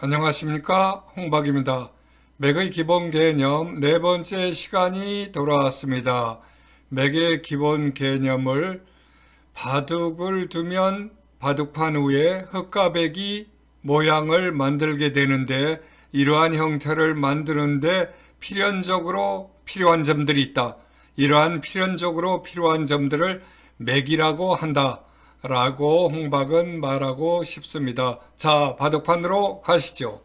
안녕하십니까 홍박입니다. 맥의 기본 개념 네 번째 시간이 돌아왔습니다. 맥의 기본 개념을 바둑을 두면 바둑판 위에 흑과 백이 모양을 만들게 되는데 이러한 형태를 만드는데 필연적으로 필요한 점들이 있다. 이러한 필연적으로 필요한 점들을 맥이라고 한다. 라고 홍박은 말하고 싶습니다. 자, 바둑판으로 가시죠.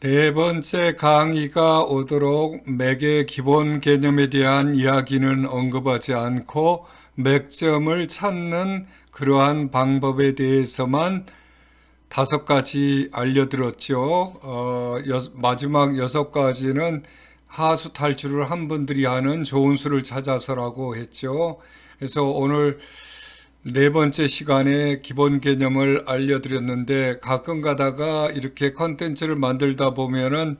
네 번째 강의가 오도록 맥의 기본 개념에 대한 이야기는 언급하지 않고 맥점을 찾는 그러한 방법에 대해서만 다섯 가지 알려드렸죠. 어, 여, 마지막 여섯 가지는 하수 탈출을 한 분들이 하는 좋은 수를 찾아서라고 했죠. 그래서 오늘 네 번째 시간에 기본 개념을 알려드렸는데 가끔 가다가 이렇게 컨텐츠를 만들다 보면은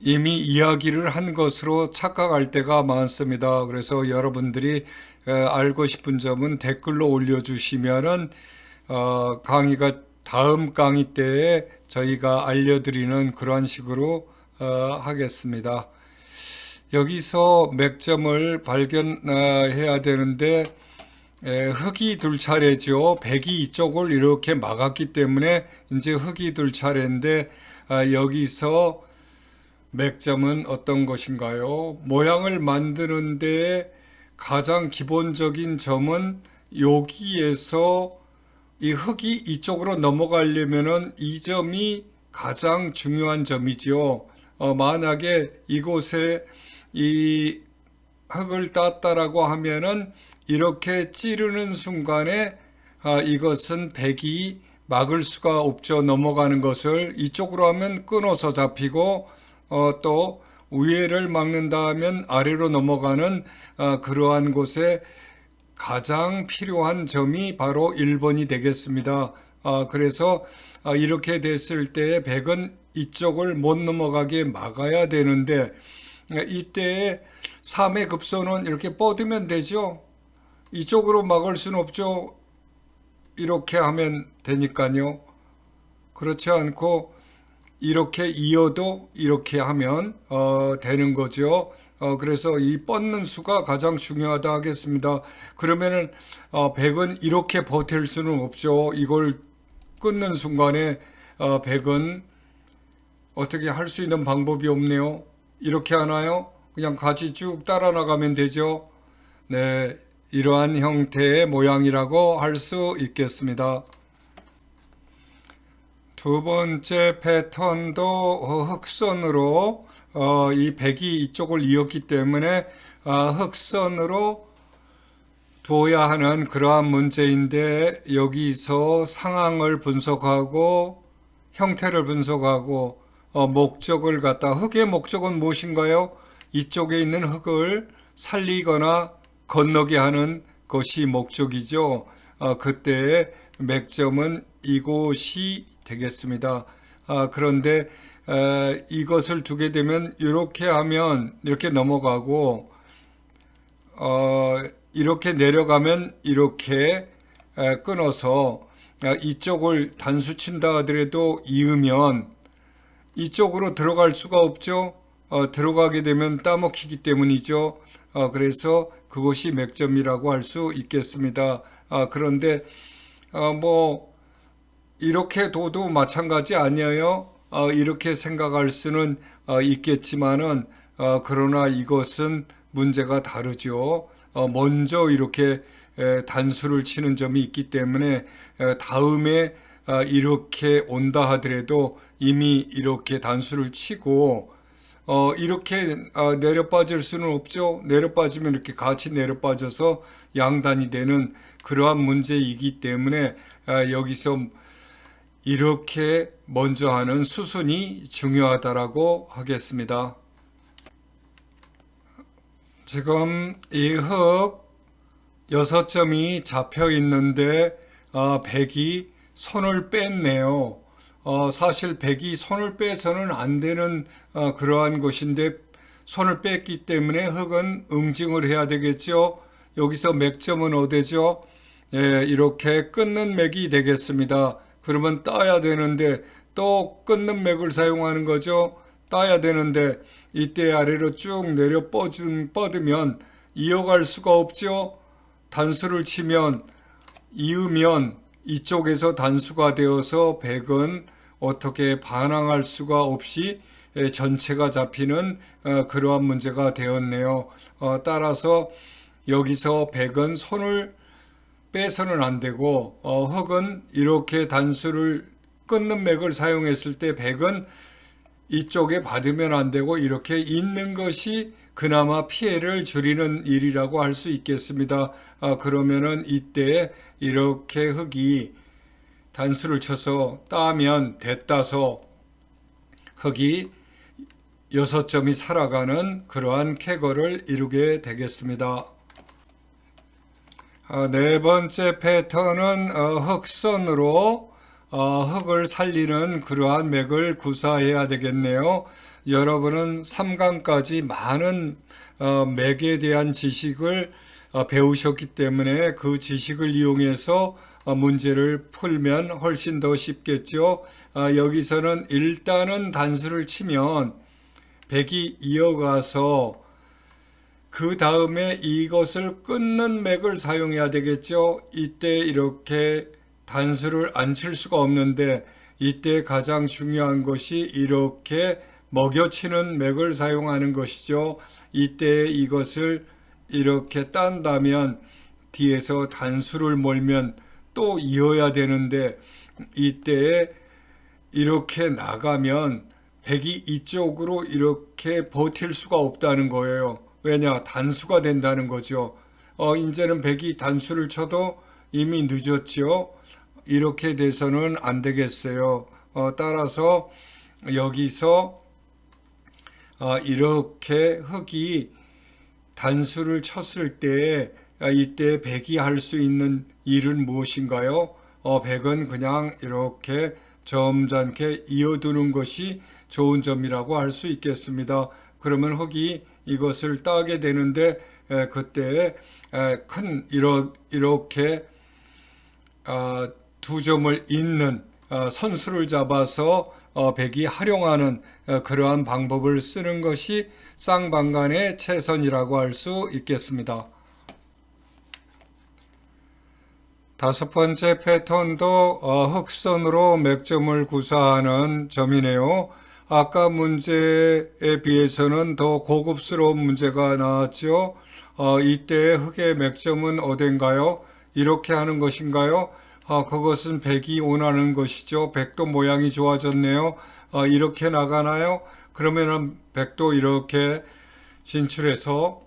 이미 이야기를 한 것으로 착각할 때가 많습니다. 그래서 여러분들이 에, 알고 싶은 점은 댓글로 올려주시면은 어, 강의가 다음 강의 때에 저희가 알려드리는 그러한 식으로 어, 하겠습니다. 여기서 맥점을 발견해야 되는데 에, 흙이 둘 차례죠. 백이 이쪽을 이렇게 막았기 때문에 이제 흙이 둘 차례인데 아, 여기서 맥점은 어떤 것인가요? 모양을 만드는데 가장 기본적인 점은 여기에서 이 흙이 이쪽으로 넘어가려면은 이 점이 가장 중요한 점이죠. 어, 만약에 이곳에 이 흙을 땄다라고 하면은 이렇게 찌르는 순간에 아, 이것은 백이 막을 수가 없죠. 넘어가는 것을 이쪽으로 하면 끊어서 잡히고 어, 또 위에를 막는다 하면 아래로 넘어가는 어, 그러한 곳에 가장 필요한 점이 바로 1번이 되겠습니다. 아, 그래서 아, 이렇게 됐을 때 백은 이쪽을 못 넘어가게 막아야 되는데 이때에 3의 급선은 이렇게 뻗으면 되죠. 이쪽으로 막을 수는 없죠. 이렇게 하면 되니까요. 그렇지 않고 이렇게 이어도 이렇게 하면 어, 되는 거죠. 어, 그래서 이 뻗는 수가 가장 중요하다 하겠습니다. 그러면은 어, 100은 이렇게 버틸 수는 없죠. 이걸 끊는 순간에 어, 100은 어떻게 할 수 있는 방법이 없네요. 이렇게 하나요? 그냥 같이 쭉 따라 나가면 되죠. 네, 이러한 형태의 모양이라고 할 수 있겠습니다. 두 번째 패턴도 흑선으로 어, 이 백이 이쪽을 이었기 때문에 아, 흑선으로 두어야 하는 그러한 문제인데 여기서 상황을 분석하고 형태를 분석하고 어, 목적을 갖다 흙의 목적은 무엇인가요? 이쪽에 있는 흙을 살리거나 건너게 하는 것이 목적이죠. 어, 그때의 맥점은 이곳이 되겠습니다. 아, 그런데 에, 이것을 두게 되면 이렇게 하면 이렇게 넘어가고 어, 이렇게 내려가면 이렇게 에, 끊어서 아, 이쪽을 단수 친다 하더라도 이으면 이쪽으로 들어갈 수가 없죠. 어, 들어가게 되면 따먹히기 때문이죠. 어, 그래서 그것이 맥점이라고 할 수 있겠습니다. 아, 그런데 어, 뭐 이렇게 둬도 마찬가지 아니에요. 어, 이렇게 생각할 수는 어, 있겠지만은 어, 그러나 이것은 문제가 다르죠. 어, 먼저 이렇게 에, 단수를 치는 점이 있기 때문에 에, 다음에 아, 이렇게 온다 하더라도 이미 이렇게 단수를 치고 어, 이렇게 어, 내려 빠질 수는 없죠. 내려 빠지면 이렇게 같이 내려 빠져서 양단이 되는 그러한 문제이기 때문에 아, 여기서 이렇게 먼저 하는 수순이 중요하다라고 하겠습니다. 지금 이흙 여섯 점이 잡혀 있는데 어, 백이 손을 뺐네요. 어, 사실 백이 손을 빼서는 안 되는 어, 그러한 것인데 손을 뺐기 때문에 흙은 응징을 해야 되겠죠. 여기서 맥점은 어디죠? 예, 이렇게 끊는 맥이 되겠습니다. 그러면 따야 되는데 또 끊는 맥을 사용하는 거죠. 따야 되는데 이때 아래로 쭉 내려 뻗은, 뻗으면 이어갈 수가 없죠. 단수를 치면 이으면 이쪽에서 단수가 되어서 백은 어떻게 반항할 수가 없이 에, 전체가 잡히는 어, 그러한 문제가 되었네요. 어, 따라서 여기서 백은 손을 빼서는 안 되고 어, 흑은 이렇게 단수를 끊는 맥을 사용했을 때 백은 이쪽에 받으면 안 되고 이렇게 있는 것이 그나마 피해를 줄이는 일이라고 할 수 있겠습니다. 아, 그러면은 이때 이렇게 흙이 단수를 쳐서 따면 됐다서 흙이 여섯 점이 살아가는 그러한 쾌거를 이루게 되겠습니다. 아, 네 번째 패턴은 어, 흑선으로 어, 흙을 살리는 그러한 맥을 구사해야 되겠네요. 여러분은 3강까지 많은 어, 맥에 대한 지식을 어, 배우셨기 때문에 그 지식을 이용해서 어, 문제를 풀면 훨씬 더 쉽겠죠. 아, 여기서는 일단은 단수를 치면 백이 이어가서 그 다음에 이것을 끊는 맥을 사용해야 되겠죠. 이때 이렇게 단수를 안 칠 수가 없는데 이때 가장 중요한 것이 이렇게 먹여치는 맥을 사용하는 것이죠. 이때 이것을 이렇게 딴다면 뒤에서 단수를 몰면 또 이어야 되는데 이때 이렇게 나가면 백이 이쪽으로 이렇게 버틸 수가 없다는 거예요. 왜냐? 단수가 된다는 거죠. 어, 이제는 백이 단수를 쳐도 이미 늦었죠. 이렇게 돼서는 안 되겠어요. 어, 따라서 여기서 어, 이렇게 흙이 단수를 쳤을 때 아, 이때 백이 할 수 있는 일은 무엇인가요? 어, 백은 그냥 이렇게 점잖게 이어두는 것이 좋은 점이라고 할 수 있겠습니다. 그러면 흙이 이것을 따게 되는데 에, 그때 에, 큰 이러, 이렇게 아, 두 점을 잇는 어, 선수를 잡아서 어, 백이 활용하는 어, 그러한 방법을 쓰는 것이 쌍방간의 최선이라고 할 수 있겠습니다. 다섯 번째 패턴도 어, 흑선으로 맥점을 구사하는 점이네요. 아까 문제에 비해서는 더 고급스러운 문제가 나왔죠. 어, 이때 흑의 맥점은 어딘가요? 이렇게 하는 것인가요? 어, 그것은 백이 원하는 것이죠. 백도 모양이 좋아졌네요. 어, 이렇게 나가나요? 그러면은 백도 이렇게 진출해서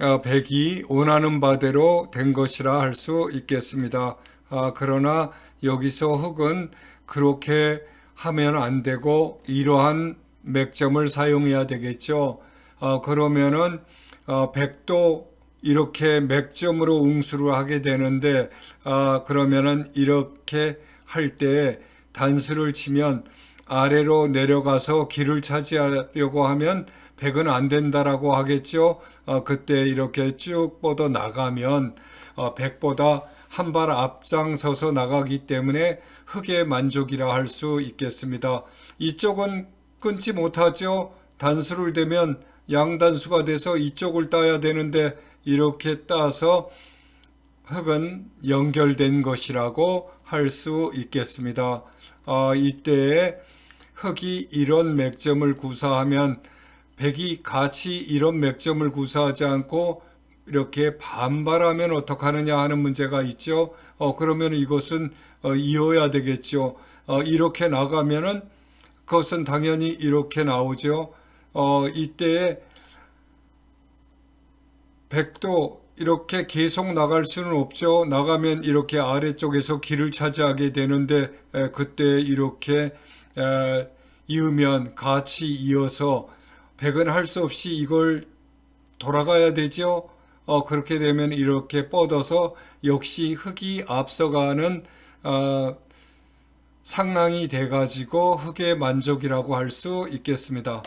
어, 백이 원하는 바대로 된 것이라 할 수 있겠습니다. 아, 그러나 여기서 흑은 그렇게 하면 안 되고 이러한 맥점을 사용해야 되겠죠. 어, 그러면은 어, 백도 이렇게 맥점으로 응수를 하게 되는데 아, 그러면은 이렇게 할 때 단수를 치면 아래로 내려가서 길을 차지하려고 하면 백은 안 된다라고 하겠죠. 어, 그때 이렇게 쭉 뻗어 나가면 어, 백보다 한 발 앞장서서 나가기 때문에 흑의 만족이라 할 수 있겠습니다. 이쪽은 끊지 못하죠. 단수를 대면 양단수가 돼서 이쪽을 따야 되는데 이렇게 따서 흑은 연결된 것이라고 할 수 있겠습니다. 어, 이때에 흑이 이런 맥점을 구사하면 백이 같이 이런 맥점을 구사하지 않고 이렇게 반발하면 어떡하느냐 하는 문제가 있죠. 어, 그러면 이것은 어, 이어야 되겠죠. 어, 이렇게 나가면은 그것은 당연히 이렇게 나오죠. 어, 이때에 백도 이렇게 계속 나갈 수는 없죠. 나가면 이렇게 아래쪽에서 길을 차지하게 되는데 에, 그때 이렇게 에, 이으면 같이 이어서 백은 할 수 없이 이걸 돌아가야 되죠. 어, 그렇게 되면 이렇게 뻗어서 역시 흙이 앞서가는 어, 상황이 돼가지고 흙의 만족이라고 할 수 있겠습니다.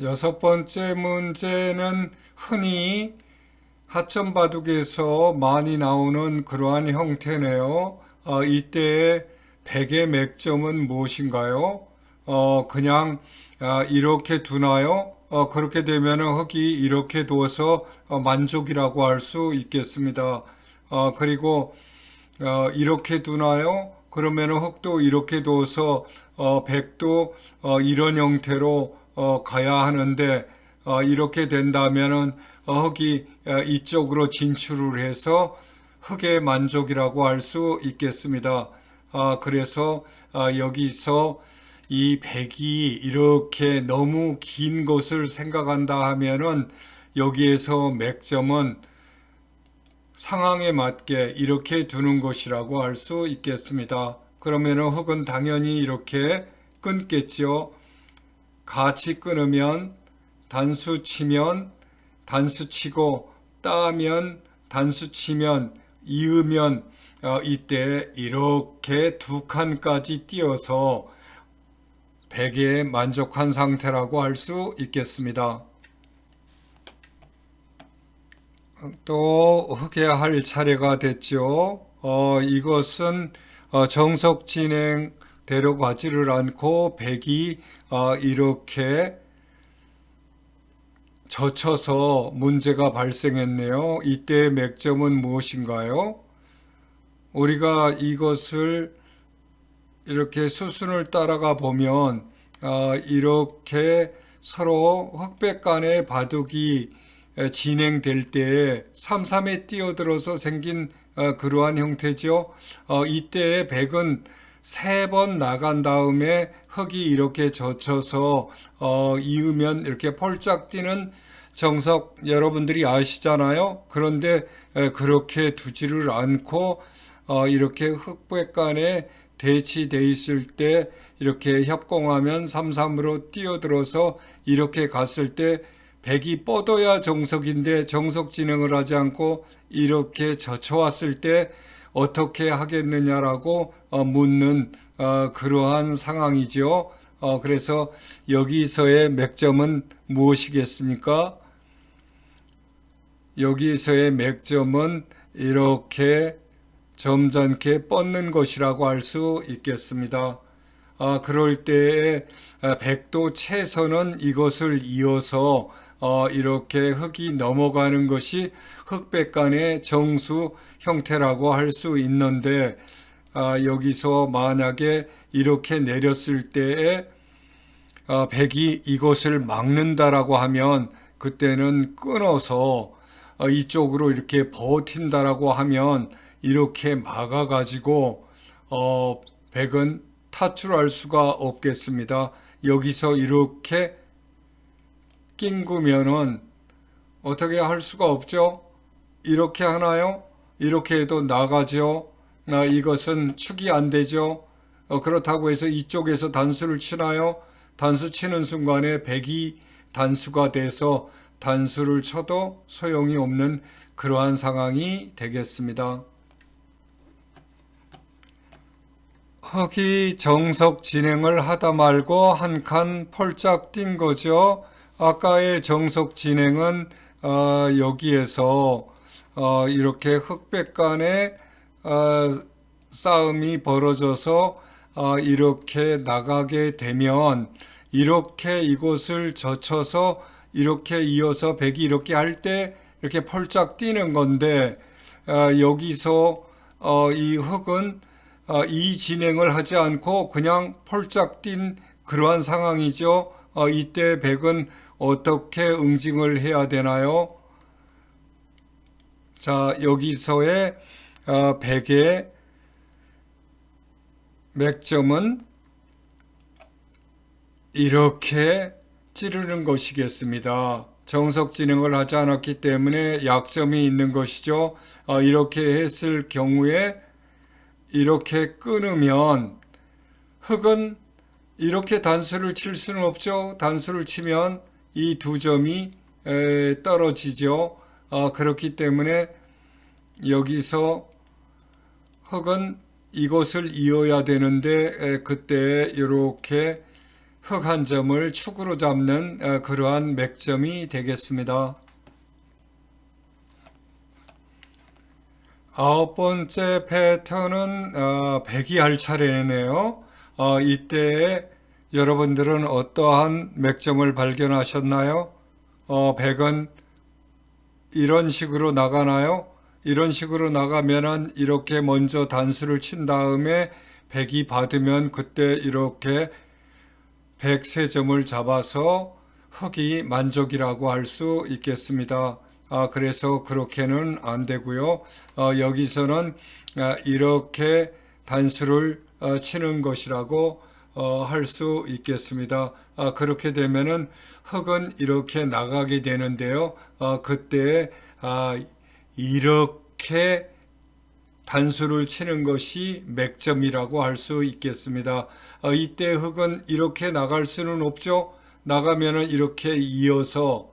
여섯 번째 문제는 흔히 하천 바둑에서 많이 나오는 그러한 형태네요. 어, 이때의 백의 맥점은 무엇인가요? 어, 그냥 아, 이렇게 두나요? 어, 그렇게 되면 흙이 이렇게 두어서 어, 만족이라고 할 수 있겠습니다. 어, 그리고 어, 이렇게 두나요? 그러면 흙도 이렇게 두어서 어, 백도 어, 이런 형태로 어, 가야 하는데 어, 이렇게 된다면은 어, 흙이 어, 이쪽으로 진출을 해서 흙의 만족이라고 할 수 있겠습니다. 아, 그래서 아, 여기서 이 백이 이렇게 너무 긴 것을 생각한다 하면은 여기에서 맥점은 상황에 맞게 이렇게 두는 것이라고 할 수 있겠습니다. 그러면은 흙은 당연히 이렇게 끊겠죠. 같이 끊으면 단수 치면 단수 치고 따면 단수 치면 이으면 어, 이때 이렇게 두 칸까지 띄어서 백에 만족한 상태라고 할 수 있겠습니다. 또 흑해야 할 차례가 됐죠. 어, 이것은 어, 정석 진행 대로 가지를 않고 백이 어, 이렇게 젖혀서 문제가 발생했네요. 이때의 맥점은 무엇인가요? 우리가 이것을 이렇게 수순을 따라가 보면 어, 이렇게 서로 흑백 간의 바둑이 에, 진행될 때에 삼삼에 뛰어들어서 생긴 어, 그러한 형태죠. 어, 이때의 백은 세 번 나간 다음에 흙이 이렇게 젖혀서 어, 이으면 이렇게 폴짝 뛰는 정석 여러분들이 아시잖아요. 그런데 에, 그렇게 두지를 않고 어, 이렇게 흑백 간에 대치돼 있을 때 이렇게 협공하면 삼삼으로 뛰어들어서 이렇게 갔을 때 백이 뻗어야 정석인데 정석 진행을 하지 않고 이렇게 젖혀왔을 때 어떻게 하겠느냐라고 어, 묻는 어, 그러한 상황이지요. 어, 그래서 여기서의 맥점은 무엇이겠습니까? 여기서의 맥점은 이렇게 점잖게 뻗는 것이라고 할 수 있겠습니다. 아, 그럴 때에 아, 백도 채선은 이것을 이어서 어, 이렇게 흙이 넘어가는 것이 흙백간의 정수 형태라고 할 수 있는데 아, 여기서 만약에 이렇게 내렸을 때에 아, 백이 이것을 막는다라고 하면 그때는 끊어서 어, 이쪽으로 이렇게 버틴다라고 하면 이렇게 막아가지고 어, 백은 탈출할 수가 없겠습니다. 여기서 이렇게 낑구면은 어떻게 할 수가 없죠? 이렇게 하나요? 이렇게 해도 나가죠. 아, 이것은 축이 안 되죠. 어, 그렇다고 해서 이쪽에서 단수를 치나요? 단수 치는 순간에 백이 단수가 돼서 단수를 쳐도 소용이 없는 그러한 상황이 되겠습니다. 흑이 정석 진행을 하다 말고 한 칸 펄짝 뛴 거죠. 아까의 정석 진행은 어, 여기에서 어, 이렇게 흑백 간의 어, 싸움이 벌어져서 어, 이렇게 나가게 되면 이렇게 이곳을 젖혀서 이렇게 이어서 백이 이렇게 할 때 이렇게 펄짝 뛰는 건데 어, 여기서 어, 이 흑은 어, 이 진행을 하지 않고 그냥 펄짝 뛴 그러한 상황이죠. 어, 이때 백은 어떻게 응징을 해야 되나요? 자, 여기서의 어, 백의 맥점은 이렇게 찌르는 것이겠습니다. 정석 진행을 하지 않았기 때문에 약점이 있는 것이죠. 어, 이렇게 했을 경우에 이렇게 끊으면 흙은 이렇게 단수를 칠 수는 없죠. 단수를 치면 이 두 점이 에, 떨어지죠. 아, 그렇기 때문에 여기서 흙은 이것을 이어야 되는데 에, 그때 이렇게 흙 한 점을 축으로 잡는 에, 그러한 맥점이 되겠습니다. 아홉 번째 패턴은 어, 백이 할 차례네요. 어, 이때 여러분들은 어떠한 맥점을 발견하셨나요? 어, 백은 이런 식으로 나가나요? 이런 식으로 나가면은 이렇게 먼저 단수를 친 다음에 백이 받으면 그때 이렇게 103점을 잡아서 흑이 만족이라고 할 수 있겠습니다. 아, 그래서 그렇게는 안 되고요. 어, 여기서는 아, 이렇게 단수를 어, 치는 것이라고 어, 할 수 있겠습니다. 아, 그렇게 되면은 흑은 이렇게 나가게 되는데요. 어, 그때 아, 이렇게 단수를 치는 것이 맥점이라고 할 수 있겠습니다. 어, 이때 흑은 이렇게 나갈 수는 없죠. 나가면은 이렇게 이어서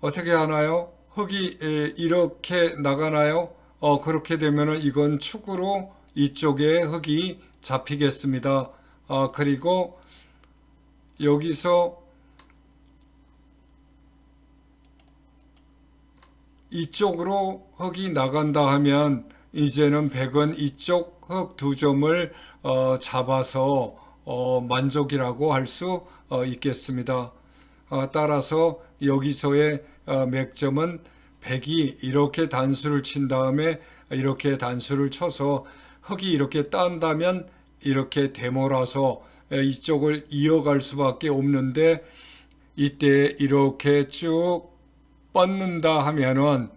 어떻게 하나요? 흑이 에, 이렇게 나가나요? 어, 그렇게 되면은 이건 축으로 이쪽에 흑이 잡히겠습니다. 어, 그리고 여기서 이쪽으로 흑이 나간다 하면 이제는 백은 이쪽 흑두 점을 어, 잡아서 어, 만족이라고 할수 어, 있겠습니다. 어, 따라서 여기서의 어, 맥점은 백이 이렇게 단수를 친 다음에 이렇게 단수를 쳐서 흑이 이렇게 딴다면 이렇게 에, 이쪽을 이어갈 수밖에 없는데 이때 이렇게 쭉 뻗는다 하면은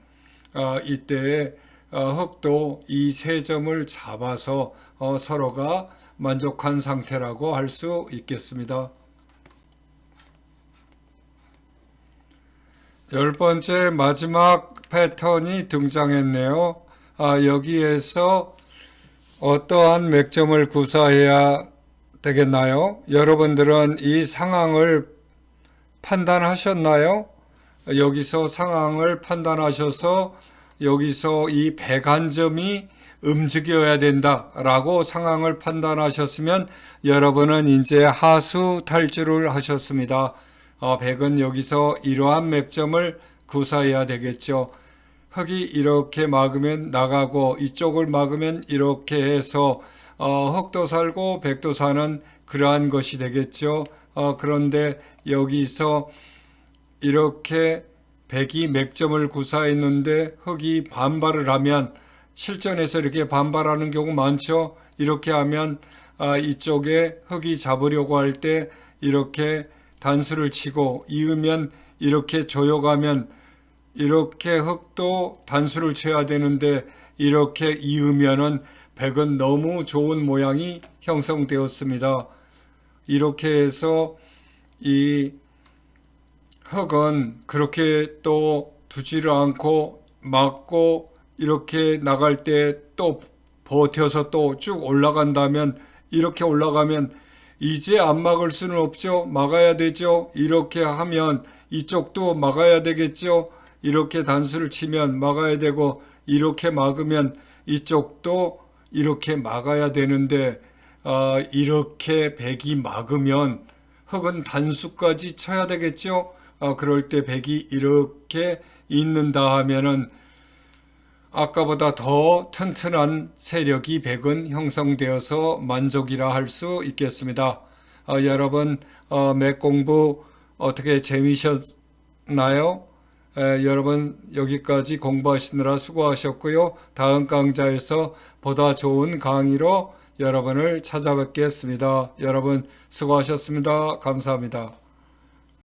어, 이때 어, 흑도 이 세 점을 잡아서 어, 서로가 만족한 상태라고 할 수 있겠습니다. 열 번째 마지막 패턴이 등장했네요. 아, 여기에서 어떠한 맥점을 구사해야 되겠나요? 여러분들은 이 상황을 판단하셨나요? 여기서 상황을 판단하셔서 여기서 이 백한점이 움직여야 된다라고 상황을 판단하셨으면 여러분은 이제 하수 탈주를 하셨습니다. 어, 백은 여기서 이러한 맥점을 구사해야 되겠죠. 흑이 이렇게 막으면 나가고 이쪽을 막으면 이렇게 해서 어, 흑도 살고 백도 사는 그러한 것이 되겠죠. 어, 그런데 여기서 이렇게 백이 맥점을 구사했는데 흑이 반발을 하면 실전에서 이렇게 반발하는 경우 많죠. 이렇게 하면 아, 이쪽에 흑이 잡으려고 할 때 이렇게 단수를 치고 이으면 이렇게 조여가면 이렇게 흑도 단수를 쳐야 되는데 이렇게 이으면은 백은 너무 좋은 모양이 형성되었습니다. 이렇게 해서 이 흑은 그렇게 또 두지를 않고 막고 이렇게 나갈 때 또 버텨서 또 쭉 올라간다면 이렇게 올라가면 이제 안 막을 수는 없죠. 막아야 되죠. 이렇게 하면 이쪽도 막아야 되겠죠. 이렇게 단수를 치면 막아야 되고 이렇게 막으면 이쪽도 이렇게 막아야 되는데 아, 이렇게 백이 막으면 흑은 단수까지 쳐야 되겠죠. 아, 그럴 때 백이 이렇게 있는다 하면은 아까보다 더 튼튼한 세력이 백은 형성되어서 만족이라 할 수 있겠습니다. 어, 여러분 어, 맥 공부 어떻게 재미셨나요? 에, 여러분 여기까지 공부하시느라 수고하셨고요. 다음 강좌에서 보다 좋은 강의로 여러분을 찾아뵙겠습니다. 여러분 수고하셨습니다. 감사합니다.